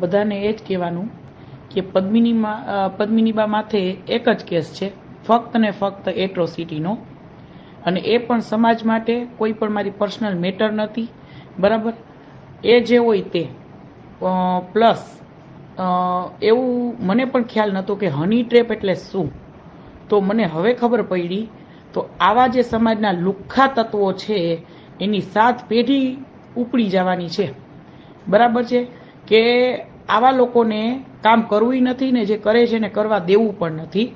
બધાને એ જ કહેવાનું કે પદ્મિનીમાં પદ્મિનીબા માથે એક જ કેસ છે, ફક્ત ને ફક્ત એટ્રોસિટીનો. અને એ પણ સમાજ માટે કોઈ પણ મારી પર્સનલ મેટર નથી, બરાબર? એ જે હોય તે. પ્લસ એવું મને પણ ખ્યાલ નહોતો કે હની ટ્રેપ એટલે શું? તો મને હવે ખબર પડી, તો આવા જે સમાજના લુખ્ખા તત્વો છે, એની સાત પેઢી ઉપડી જવાની છે. બરાબર છે? કે આવા લોકોને કામ કરવું નથી ને જે કરે છે ને કરવા દેવું પણ નથી.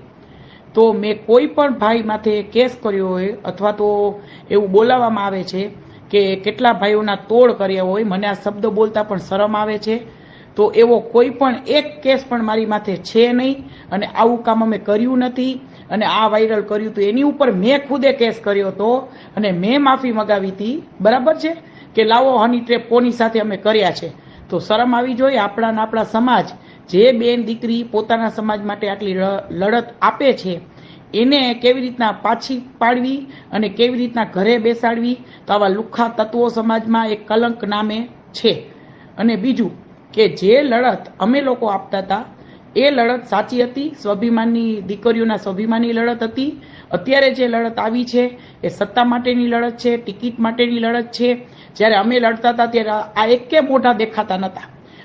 તો મેં કોઈ પણ ભાઈ માથે કેસ કર્યો હોય અથવા તો એવું બોલાવવામાં આવે છે કે કેટલા ભાઈઓના તોડ કર્યા હોય, મને આ શબ્દ બોલતા પણ શરમ આવે છે. તો એવો કોઈ પણ એક કેસ પણ મારી માથે છે નહીં અને આવું કામ અમે કર્યું નથી અને આ વાયરલ કર્યું હતું એની ઉપર મેં ખુદે કેસ કર્યો હતો અને મેં માફી મગાવી હતી. બરાબર છે? કે લાવો હની ટ્રેપ કોની સાથે અમે કર્યા છે? તો શરમ આવી જોઈએ આપણા આપણા સમાજ, જે બેન દીકરી પોતાના સમાજ માટે આટલી લડત આપે છે, એને કેવી રીતના પાછી પાડવી અને કેવી રીતના ઘરે બેસાડવી, તો આવા લુખ્ખા તત્વો સમાજમાં એક કલંક નામે છે. અને બીજું કે જે લડત અમે લોકો આપતા હતા એ લડત સાચી હતી? સ્વાભિમાનની દીકરીઓના સ્વાભિમાનની લડત હતી? અત્યારે જે લડત આવી છે, એ સત્તા માટેની લડત છે, ટિકિટ માટેની લડત છે. જ્યારે અમે લડતા હતા, ત્યારે આ એકે મોઢા દેખાતા નહોતા.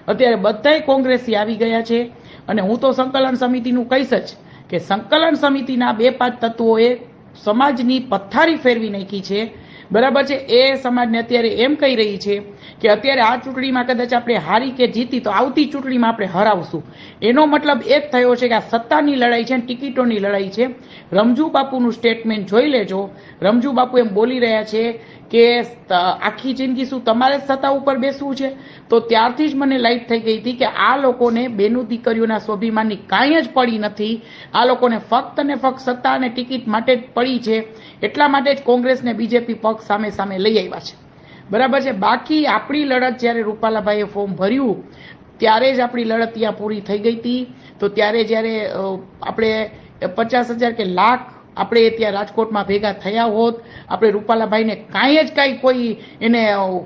અત્યારે બધાય કોંગ્રેસી આવી ગયા છે. અને હું તો સંકલન સમિતિનું કહીશ જ કે સંકલન સમિતિના બે પાંચ તત્વોએ સમાજની પથ્થારી ફેરવી નાખી છે. બરાબર છે? એ સમાજને અત્યારે એમ કહી રહી છે કે અત્યારે આ ચૂંટણીમાં કદાચ આપણે હારી કે જીતી તો આવતી ચૂંટણીમાં આપણે હરાવશું. એનો મતલબ એ જ થયો છે કે આ સત્તાની લડાઈ છે ટિકિટોની લડાઈ છે. રમજુ બાપુનું સ્ટેટમેન્ટ જોઈ લેજો. રમજુ બાપુ એમ બોલી રહ્યા છે કે આખી જિંદગી શું તમારે સત્તા ઉપર બેસવું છે? તો ત્યારથી જ મને લાઈટ થઈ ગઈ હતી કે આ લોકોને બેનું દીકરીઓના સ્વાભિમાનની કાંઈ જ પડી નથી. આ લોકોને ફક્ત ને ફક્ત સત્તા અને ટિકિટ માટે જ પડી છે. એટલા માટે જ કોંગ્રેસ ને બીજેપી પક્ષ સામે સામે લઈ આવ્યા છે. બરાબર છે? બાકી આપણી લડત જ્યારે રૂપાલાભાઈએ ફોર્મ ભર્યું, ત્યારે જ આપણી લડત ત્યાં પૂરી થઈ ગઈ હતી. તો ત્યારે જ્યારે આપણે પચાસ હજાર કે લાખ આપણે ત્યાં રાજકોટમાં ભેગા થયા હોત, આપણે રૂપાલાભાઈને કાંઈ જ કાંઈ કોઈ એને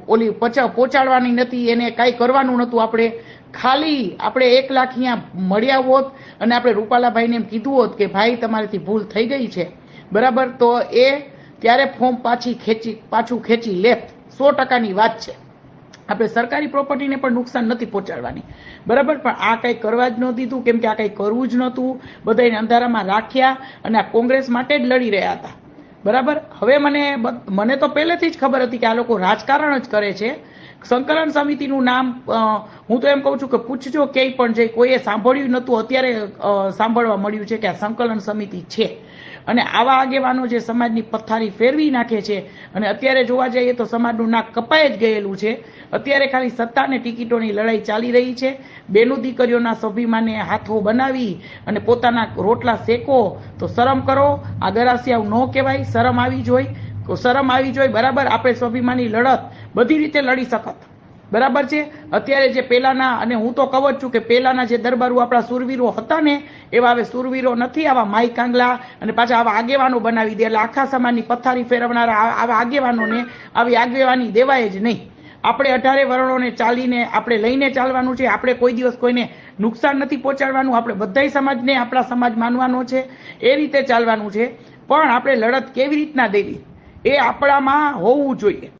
ઓલી પચા, પહોંચાડવાની નથી, એને કાંઈ કરવાનું નહોતું. આપણે ખાલી, આપણે એક લાખ અહીંયા મળ્યા હોત અને આપણે રૂપાલાભાઈને એમ કીધું હોત કે, ભાઈ, તમારાથી ભૂલ થઈ ગઈ છે. બરાબર? તો એ ત્યારે ફોર્મ પાછી ખેંચી, પાછું ખેંચી લેત. સો ટકાની વાત છે. આપણે સરકારી પ્રોપર્ટીને પણ નુકસાન નથી પહોંચાડવાની. બરાબર? પણ આ કંઈ કરવા જ ન દીધું, કેમ કે આ કંઈ કરવું જ નહોતું. બધાને અંધારામાં રાખ્યા અને આ કોંગ્રેસ માટે જ લડી રહ્યા હતા. બરાબર? હવે મને મને તો પહેલેથી જ ખબર હતી કે આ લોકો રાજકારણ જ કરે છે. સંકલન સમિતિનું નામ હું તો એમ કહું છું કે પૂછજો ક્યાંય પણ જઈ કોઈએ સાંભળ્યું નહોતું, અત્યારે સાંભળવા મળ્યું છે કે આ સંકલન સમિતિ છે. અને આવા આગેવાનો જે સમાજની પથ્થારી ફેરવી નાખે છે અને અત્યારે જોવા જઈએ તો સમાજનું નાક કપાઈ જ ગયેલું છે. અત્યારે ખાલી સત્તા અને ટિકિટોની લડાઈ ચાલી રહી છે. બેનું દીકરીઓના સ્વાભિમાને હાથો બનાવી અને પોતાના રોટલા શેકો, તો શરમ કરો. આ ગરાસિયાવ ન કહેવાય, શરમ આવી જોઈ. શરમ આવી જોઈ, બરાબર, આપણે સ્વાભિમાની લડત બધી રીતે લડી શકત. બરાબર છે? અત્યારે જે પેલાના, અને હું તો કહું છું કે પેલાના જે દરબારો આપણા સુરવીરો હતા ને, એવા હવે સુરવીરો નથી, આવા માઈ કાંગલા અને પાછા આવા આગેવાનો બનાવી દે. એટલે આખા સમાજની પથ્થારી ફેરવનારા આવા આગેવાનોને આવી આગેવાની દેવાય જ નહીં. આપણે અઢારે વર્ણોને ચાલીને આપણે લઈને ચાલવાનું છે. આપણે કોઈ દિવસ કોઈને નુકસાન નથી પહોંચાડવાનું. આપણે બધાય સમાજને આપણા સમાજ માનવાનો છે. એ રીતે ચાલવાનું છે. પણ આપણે લડત કેવી રીતના દેવી? એ આપણામાં હોવું જોઈએ.